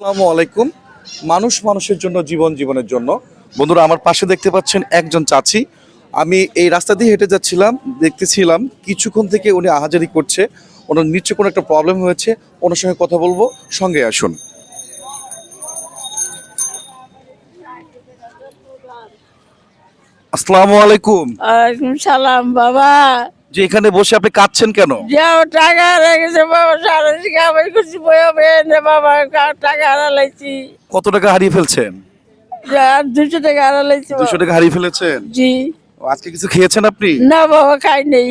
আসসালামু আলাইকুম। মানুষ মানুষের জন্য, জীবন জীবনের জন্য। বন্ধুরা, আমার পাশে দেখতে পাচ্ছেন একজন চাচি। আমি এই রাস্তা দিয়ে হেঁটে যাচ্ছিলাম, দেখতেছিলাম, কিছুক্ষণ থেকে উনি আহাজারি করছে। ওনার নিশ্চয় কোনো একটা প্রবলেম হয়েছে। ওনার সঙ্গে কথা বলব। সঙ্গে আসুন। আসসালামু আলাইকুম। সালাম, বাবা। যে এখানে বসে আপনি কাঁদছেন কেন? যাও টাকা রেখেছে বাবা সারা দিকে আমার খুশি বয়ে বয়ে নে বাবা কা- টাকা হারালাইছি? কত টাকা হারিয়ে ফেলছেন? দুশো টাকা। দুশো টাকা হারিয়ে ফেলেছেন? জি। আজকে কিছু খেয়েছেন আপনি? না বাবা খাই নেই।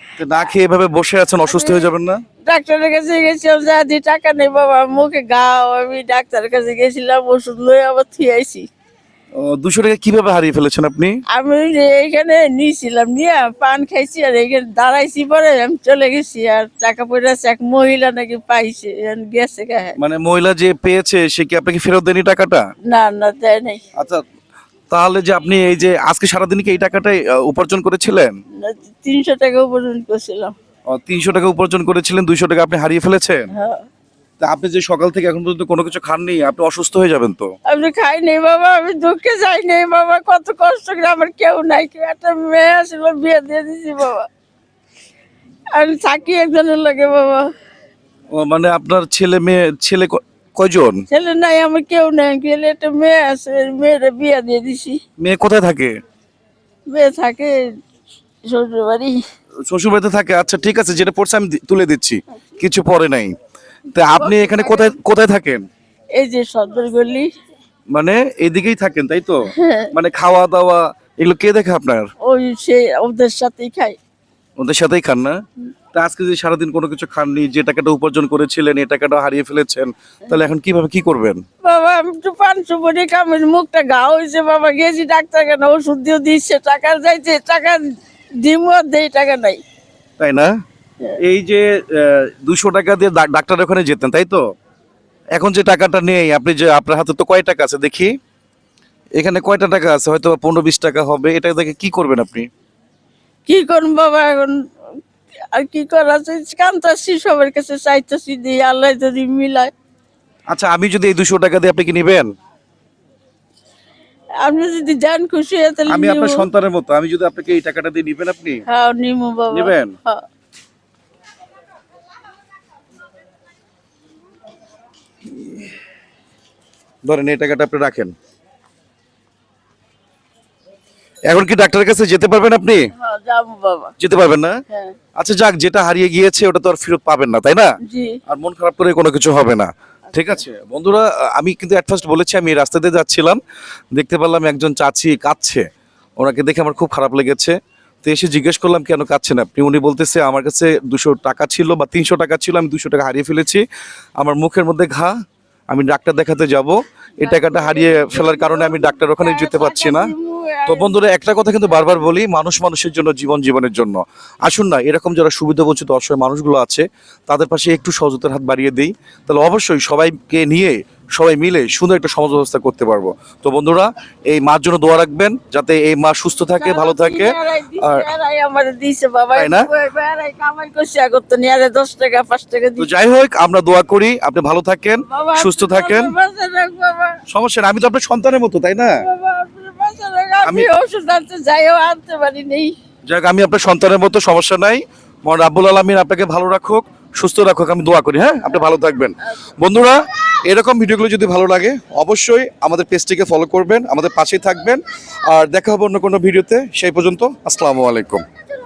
তো না খেয়ে এভাবে বসে আছেন অসুস্থ হয়ে যাবেন না? ডাক্তারের কাছে গেছিলাম যা দি টাকা নেই বাবা মুখে গাও আমি ডাক্তারের কাছে গেছিলাম ওষুধ লয়ে আবার থুয়ে আইছি। দুশো টাকা কীভাবে হারিয়ে ফেলেছেন আপনি? আমি যে এইখানে নিয়েছিলাম নিয়ে পান খাইছি আর এইখানে দাঁড়াইছি পরে আমি চলে গেছি আর টাকা পয়সা এক মহিলা নাকি পাইছে গেছে মানে মহিলা যে পেয়েছে সে কি আপনাকে ফেরত দেয়নি টাকাটা? না না দেয় নাই। আচ্ছা তাহলে যে আপনি এই যে আজকে সারাদিন কি এই টাকাটাই উপার্জন করেছিলেন? তিনশো টাকা উপার্জন করছিলাম। তিনশো টাকা উপার্জন করেছিলেন দুইশো টাকা আপনি হারিয়ে ফেলেছেন? হ্যাঁ। তা আপনি যে সকাল থেকে এখন পর্যন্ত কোনো কিছু খাননি আপনি অসুস্থ হয়ে যাবেন তো? আমি খাই নেই বাবা আমি দুঃখে যাই নেই বাবা কত কষ্ট করে আমার কেউ নাই কেউ একটা মেয়ে আসলো বিয়ে দিয়ে দিছি বাবা। আমি থাকি একজনের লাগে বাবা। ও, মানে আপনার ছেলে মেয়ে ছেলে ক- কয়জন? ছেলে নাই আমার কেউ নাই গেলে একটা মেয়ে আছে মেয়েরা বিয়ে দিয়ে দিছি। মেয়ে কোথায় থাকে? মেয়ে থাকে শ্বশুর বাড়ি শ্বশুর বাড়িতে থাকে আচ্ছা ঠিক আছে যেটা পড়ছে আমি দি- তুলে দিচ্ছি কিছু পরে নাই। তা আপনি এখানে কোথায় কোথায় থাকেন? এই যে সদর গলি। মানে এদিকেই থাকেন তাই তো? হ্যাঁ। মানে খাওয়া দাওয়া এগুলো কে দেখে আপনার? ওই সে ওদের সাথেই খাই। ওদের সাথেই খান না? তা আজকে যে সারাদিন কোনো কিছু খাননি যে টাকাটা উপার্জন করেছিলেন এই টাকাটা হারিয়ে ফেলেছেন তাহলে এখন কীভাবে কি করবেন? বাবা আমি তো পাঁচশো বড়ি কামের মুখটা ঘা হয়েছে বাবা গেছি ডাক্তার কেন ওষুধ দিয়ে দিচ্ছে টাকা যাইছে টাকা দিমু আর দেই টাকা নাই। তাই না? এই যে দুশো টাকা দিয়ে ডা- ডাক্তারের ওখানে যেতেন তাই তো? এখন যে টাকাটা নেই আপনি যে আপনার হাতে তো কয় টাকা আছে দেখি? এখানে কয়টা টাকা আছে? হয়তো পনেরো বিশ টাকা হবে এটা দেখে কি করবেন আপনি? কি করুন বাবা এখন? আর কি করা কান্তাছি সবার কাছে চাইতেছি দিই আল্লাহ যদি মিলায়। আচ্ছা আমি যদি এই দুশো টাকা দিয়ে আপনি কি নেবেন? আপনি যদি যান খুশি হয় তাহলে আমি আপনার সন্তানের মতো আমি যদি আপনাকে এই টাকাটা দিয়ে নিবেন আপনি? হ্যাঁ নিমু বাবা। নিবেন? হ্যাঁ। ধরেন এই টাকাটা আপনি রাখেন। এখন কি ডাক্তারের কাছে যেতে পারবেন আপনি? হ্যাঁ যেতে পারবেন না? হ্যাঁ। আচ্ছা যাক যেটা হারিয়ে গিয়েছে ওটা তো আর ফেরত পাবেন না তাই না? আর মন খারাপ করে কোনো কিছু হবে না। ঠিক আছে। বন্ধুরা আমি কিন্তু অ্যাট ফার্স্ট বলেছি আমি এই রাস্তা দিয়ে যাচ্ছিলাম। দেখতে পেলাম একজন চাচি কাঁদছে। ওনাকে দেখে আমার খুব খারাপ লেগেছে। তো এসে জিজ্ঞেস করলাম, কেন কাঁদছেন আপনি? উনি বলতেছে, আমার কাছে দুশো টাকা ছিল বা তিনশো টাকা ছিল, আমি দুশো টাকা হারিয়ে ফেলেছি। আমার মুখের মধ্যে ঘা, আমি ডাক্তার দেখাতে যাব। এই টাকাটা হারিয়ে ফেলার কারণে আমি ডাক্তার ওখানে যেতে পারছি না। তো বন্ধুরা, একটা কথা কিন্তু বারবার বলি, মানুষ মানুষের জন্য, জীবন জীবনের জন্য। আসুন না, এরকম যারা সুবিধা বঞ্চিত অসহায় মানুষগুলো আছে, তাদের পাশে একটু সহজতার হাত বাড়িয়ে দিই। তাহলে অবশ্যই সবাইকে নিয়ে সবাই মিলে সুন্দর একটা সমাজ ব্যবস্থা করতে পারব। তো বন্ধুরা এই মার জন্য দোয়া রাখবেন যাতে এই মা সুস্থ থাকে ভালো থাকে। আর না? যাই হোক আমরা দোয়া করি আপনি ভালো থাকেন সুস্থ থাকেন। সমস্যা নেই আমি তো আপনার সন্তানের মতো তাই না। আমি ওষুধ আনতে যাইও আনতে পারি নেই। যাক আমি আপনার সন্তানের মতো সমস্যা নাই। মহান রাব্বুল আলমিন আপনাকে ভালো রাখুক। সুস্থ রাখুক আমি দোয়া করি হ্যাঁ? আপনি ভালো থাকবেন। বন্ধুরা, এরকম ভিডিওগুলো যদি ভালো লাগে, অবশ্যই আমাদের পেজটিকে ফলো করবেন, আমাদের পাশেই থাকবেন। আর দেখা হবে অন্য কোনো ভিডিওতে, সেই পর্যন্ত, আসসালামু আলাইকুম।